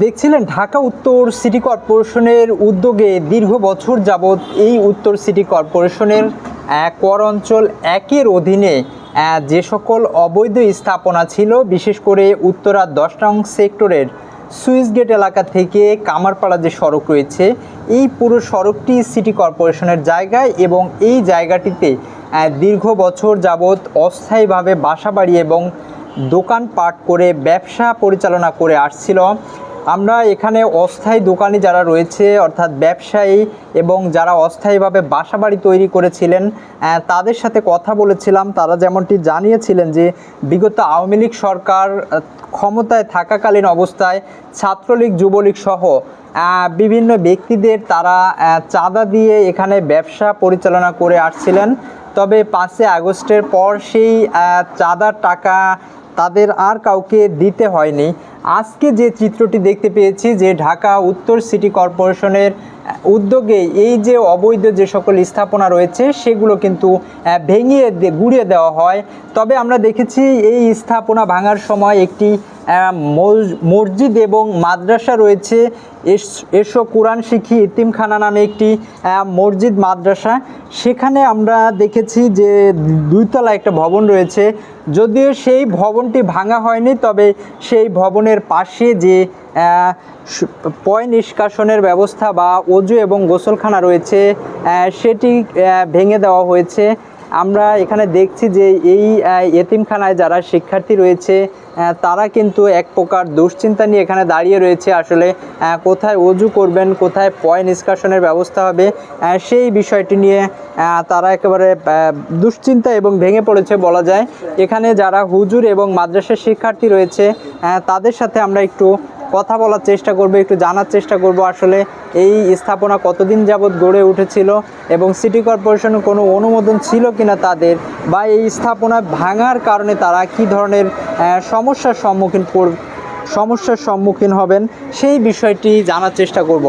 দেখছিলেন ঢাকা উত্তর সিটি কর্পোরেশনের উদ্যোগে দীর্ঘ বছর যাবৎ এই উত্তর সিটি কর্পোরেশনের কর অঞ্চল একের অধীনে যে সকল অবৈধ স্থাপনা ছিল, বিশেষ করে উত্তরা দশ নং সেক্টরের সুইচ গেট এলাকা থেকে কামারপাড়া যে সড়ক রয়েছে, এই পুরো সড়কটি সিটি কর্পোরেশনের জায়গায় এবং এই জায়গাটিতে দীর্ঘ বছর যাবৎ অস্থায়ীভাবে বাসাবাড়ি এবং দোকানপাট করে ব্যবসা পরিচালনা করে আসছিল। আমরা এখানে অস্থায়ী দোকানি যারা রয়েছে, অর্থাৎ ব্যবসায়ী এবং যারা অস্থায়ীভাবে বাসাবাড়ি তৈরি করেছিলেন তাদের সাথে কথা বলেছিলাম। তারা যেমনটি জানিয়েছিলেন যে, বিগত আওয়ামী লীগ সরকার ক্ষমতায় থাকাকালীন অবস্থায় ছাত্রলীগ, যুবলীগ সহ বিভিন্ন ব্যক্তিদের তারা চাঁদা দিয়ে এখানে ব্যবসা পরিচালনা করে আসছিলেন। তবে পাঁচই আগস্টের পর সেই চাঁদার টাকা তাদের আর কাউকে দিতে হয়নি। আজকে যে চিত্রটি দেখতে পেয়েছি, যে ঢাকা উত্তর সিটি কর্পোরেশনের উদ্যোগে এই যে অবৈধ যে সকল স্থাপনা রয়েছে, সেগুলো কিন্তু ভেঙিয়ে গুঁড়িয়ে দেওয়া হয়। তবে আমরা দেখেছি এই স্থাপনা ভাঙার সময় একটি মসজিদ এবং মাদ্রাসা রয়েছে। এস- এসো কোরআন শিখি ইতিমখানা নামে একটি মসজিদ মাদ্রাসা। সেখানে আমরা দেখেছি যে দুইতলা একটা ভবন রয়েছে। যদিও সেই ভবনটি ভাঙা হয়নি, তবে সেই ভবনের পাশে যে পয় নিষ্কাশনের ব্যবস্থা বা অজু এবং গোসলখানা রয়েছে সেটি ভেঙে দেওয়া হয়েছে। আমরা এখানে দেখছি যে এই এতিমখানায় যারা শিক্ষার্থী রয়েছে তারা কিন্তু এক প্রকার দুশ্চিন্তা নিয়ে এখানে দাঁড়িয়ে রয়েছে। আসলে কোথায় অজু করবেন, কোথায় পয় নিষ্কাশনের ব্যবস্থা হবে সেই বিষয়টি নিয়ে তারা একেবারে দুশ্চিন্তা এবং ভেঙে পড়েছে বলা যায়। এখানে যারা হুজুর এবং মাদ্রাসার শিক্ষার্থী রয়েছে তাদের সাথে আমরা একটু কথা বলার চেষ্টা করবে, একটু জানার চেষ্টা করব আসলে এই স্থাপনা কতদিন যাবৎ গড়ে উঠেছিল এবং সিটি কর্পোরেশনের কোনো অনুমোদন ছিল কিনা তাদের বা এই স্থাপনা ভাঙার কারণে তারা কি ধরনের সমস্যার সম্মুখীন সমস্যার সম্মুখীন হবেন সেই বিষয়টি জানার চেষ্টা করব।